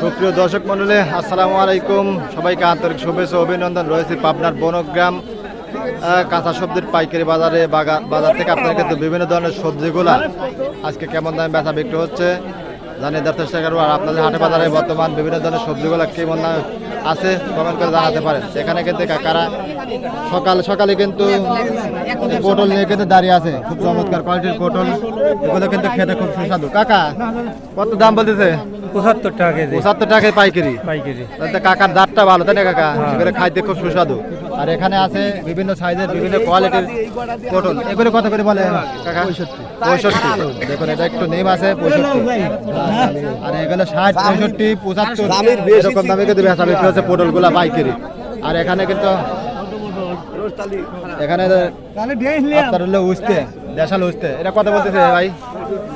সুপ্রিয় দর্শক মন্ডলী আসসালামু আলাইকুম। সবাইকে আন্তরিক শুভেচ্ছা অভিনন্দন। রয়েছে পাবনার বনগ্রাম কাঁচা সবজির পাইকারি বাজারে বাজার থেকে আপনার কিন্তু বিভিন্ন ধরনের সবজিগুলা আজকে কেমন দামে ব্যথা বিক্রি হচ্ছে। জানিয়ে দেওয়ার চেষ্টা করব। আর আপনাদের হাটে বাজারে বর্তমান বিভিন্ন ধরনের সবজিগুলা কেমন দামে আছে কমেন্ট করে জানাতে পারেন। সেখানে কিন্তু কাকারা সকাল সকালে কিন্তু পটল নিয়ে কিন্তু দাঁড়িয়ে আছে। খুব চমৎকার কোয়ালিটির পটল। এগুলো কিন্তু খেতে খুব সুস্বাদু। কাকা কত দাম বলতেছে? পঁচাত্তর টাকা পঁচাত্তর টাকায় পাইকারি। পাইকারি। কাকার দাঁতটা ভালো তাই না কাকা? এগুলো খাইতে খুব সুস্বাদু। আর এখানে আছে বিভিন্ন সাইজের বিভিন্ন কোয়ালিটির পটল। এগুলো কত করে বলে কাকা? পঁয়ষট্টি। দেখুন এটা একটু নেম আছে পঁয়ষট্টি। আর এগুলো ষাট পঁয়ষট্টি পঁচাত্তর। এরকম দামে কিন্তু বেচা বিক্রি হচ্ছে পটলগুলা পাইকারি। আর এখানে কিন্তু এখানে আপনার হলো উঠতে দেশাল উঠতে এটা কত বলতেছে ভাই?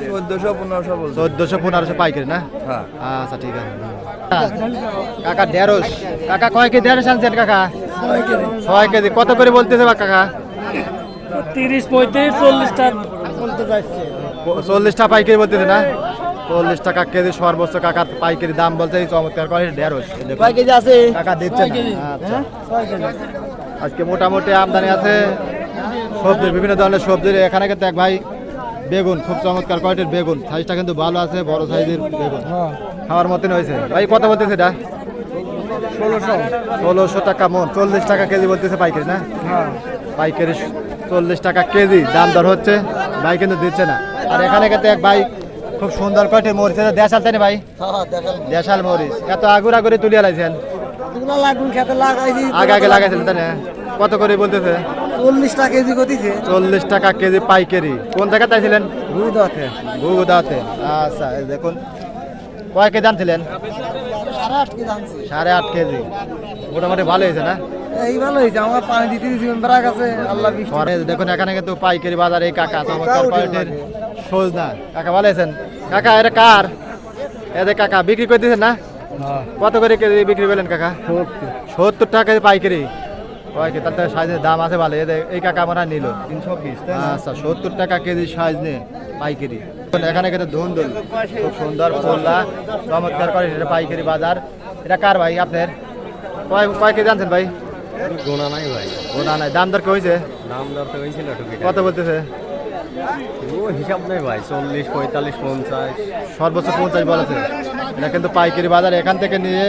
চোদ্দশো পনেরোশো বলছে। চোদ্দশো পনেরোশো পাইকারি না? হ্যাঁ। আচ্ছা ঠিক আছে। কাকা ঢেঁড়স। কাকা কয় কেজি ঢেঁড়স আনছেন কাকা? ছয় কেজি। কত করে বলতেছে বা কাকা? তিরিশ পঁয়ত্রিশ চল্লিশ টাকা প- চল্লিশ টাকা পাইকারি বলতেছে না? চল্লিশ টাকা কেজি সর্বোচ্চ কাকা পাইকারি দাম বলছে চমৎকার করে ঢেঁড়স। এই কেজি আছে? কাকা দিচ্ছে আচ্ছা। আজকে মোটামুটি আমদানি আছে সবজির বিভিন্ন ধরনের সবজির। এখানে কিন্তু এক ভাই বেগুন খুব চমৎকার কোয়ালিটির বেগুন। সাইজটা কিন্তু ভালো আছে বড় সাইজের বেগুন। খাওয়ার মতন হয়েছে। ভাই কত বলতেছে এটা? ষোলোশো। ষোলোশো টাকা মন চল্লিশ টাকা কেজি বলতেছে পাইকারি না? পাইকারি চল্লিশ টাকা কেজি দাম দর হচ্ছে। ভাই কিন্তু দিচ্ছে না। আর এখানে কিন্তু এক ভাই খুব সুন্দর কয়টি মরিচ এটা দেশাল তাই ভাই? দেশাল। মরিচ। এত আগুর আগুরে তুলিয়া লাইছেন লাগাইছি। আগে আগে লাগাইছিলেন তাই না? কত করে বলতেছে? চল্লিশ টাকা কেজি কতিছে চল্লিশ টাকা কেজি পাইকারি। কোন জায়গায় চাইছিলেন? বুঝি দাতে গুগুদাতে আচ্ছা দেখুন। কয় কেজি আনছিলেন? সাড়ে আট কেজি মোটামুটি ভালো হয়েছে না? এই ভালো হয়েছে আমার পানি দিতে দিয়েছি বেড়া গেছে আল্লাহ দেখুন এখানে কিন্তু পাইকারি বাজারে এই কাকা চমৎকার কোয়ালিটির সজনা। কাকা ভালো আছেন? কাকা এটা কার? এদের কাকা বিক্রি করে দিয়েছেন না? কত করে কেজি বিক্রি করলেন কাকা? সত্তর টাকা কেজি পাইকারি। পাইকারি তার তো সাইজের দাম আছে ভালো। এদের এই কাকা হয় নিল। তিনশো বিশ আচ্ছা সত্তর টাকা কেজি সাইজ নে পাইকারি। এখানে কিন্তু ধুন্দুল খুব সুন্দর পোল্লা চমৎকার করে এটা পাইকারি বাজার। এটা কার ভাই আপনার? কয় কয় কেজি আনছেন ভাই? গোনা নাই ভাই। ও না নাই। দাম দর কি হয়েছে দাম দর তো হয়েছিল কত বলতেছে? ও হিসাব নেই ভাই চল্লিশ পঁয়তাল্লিশ পঞ্চাশ। সর্বোচ্চ পঞ্চাশ বলেছে। এটা কিন্তু পাইকারি বাজার। এখান থেকে নিয়ে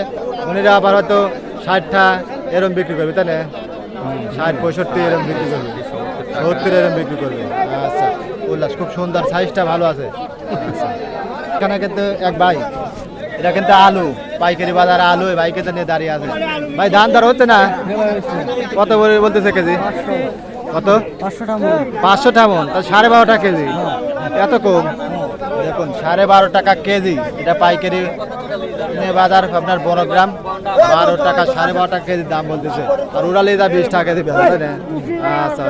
উনিরা আবার হয়তো ষাটটা এরম বিক্রি করবে তাই না? ষাট, পঁয়ষট্টি এরম বিক্রি করবে। সত্তর এরম বিক্রি করবে। আচ্ছা উল্লাস, খুব সুন্দর সাইজটা ভালো আছে। আচ্ছা। এখানে কিন্তু এক ভাই, এটা কিন্তু আলু, পাইকারি বাজার আলু ভাই কিন্তু নিয়ে দাঁড়িয়ে আছে। ভাই, ধান দর হচ্ছে না? কত বলতেছে কেজি? কত? পাঁচশো টামন। তা সাড়ে বারো টাকা কেজি। এত কম? দেখুন, সাড়ে বারো টাকা কেজি। এটা পাইকারি নিয়ে বাজার আপনার বড়গ্রাম বারো টাকা সাড়ে বারো টাকা কেজি দাম বলতেছে। আর উড়ালে যা বিশ টাকা কেজি আচ্ছা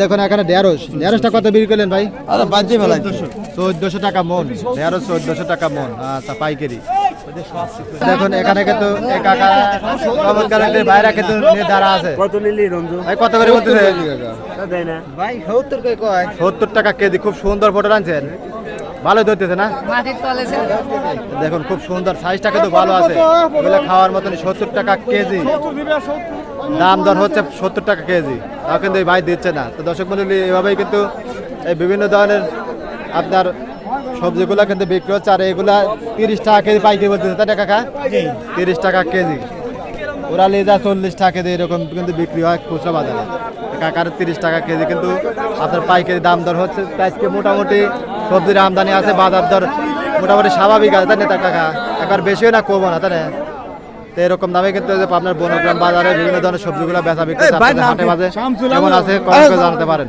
দেখুন এখানে ঢেঁড়স। ঢেঁড়সটা কত বিক্রি করলেন ভাই? চোদ্দশো টাকা মন। ঢেঁড়স চোদ্দশো টাকা মন। আচ্ছা পাইকারি। দেখুন এখানে কিন্তু চমৎকার একটি বাইরে কিন্তু দাঁড়া আছে। কত নিলি রঞ্জু? ভাই কত করে বলতেছে? কয়? সত্তর টাকা কেজি খুব সুন্দর ফটো আনছেন। ভালো ধরতেছে না? দেখুন খুব সুন্দর সাইজটা কিন্তু ভালো আছে। এগুলো খাওয়ার মতন সত্তর টাকা কেজি। দাম দর হচ্ছে সত্তর টাকা কেজি। তাও কিন্তু এই ভাই দিচ্ছে না। তো দর্শক মন্ডলী এভাবেই কিন্তু এই বিভিন্ন ধরনের আপনার সবজিগুলো কিন্তু বিক্রি হচ্ছে। আর এগুলা তিরিশ টাকা কেজি পাইকারি বলতেছে তাই না কাকা? তিরিশ টাকা কেজি। ওরা লেজা চল্লিশ টাকা কেজি এরকম কিন্তু বিক্রি হয় খুচরা বাজারে। কাকার তিরিশ টাকা কেজি কিন্তু আপনার পাইকারি দাম দর হচ্ছে। তাই আজকে মোটামুটি সবজির আমদানি আছে বাজার দর মোটামুটি স্বাভাবিক আছে তাই না টাকা একবার বেশিও না কমও না তাই না? তো এরকম দামে কিন্তু আপনার বনগ্রাম বাজারে বিভিন্ন ধরনের সবজিগুলো বেচা বিক্রি হাটে বাজে কেমন আছে কমেন্ট জানাতে পারেন।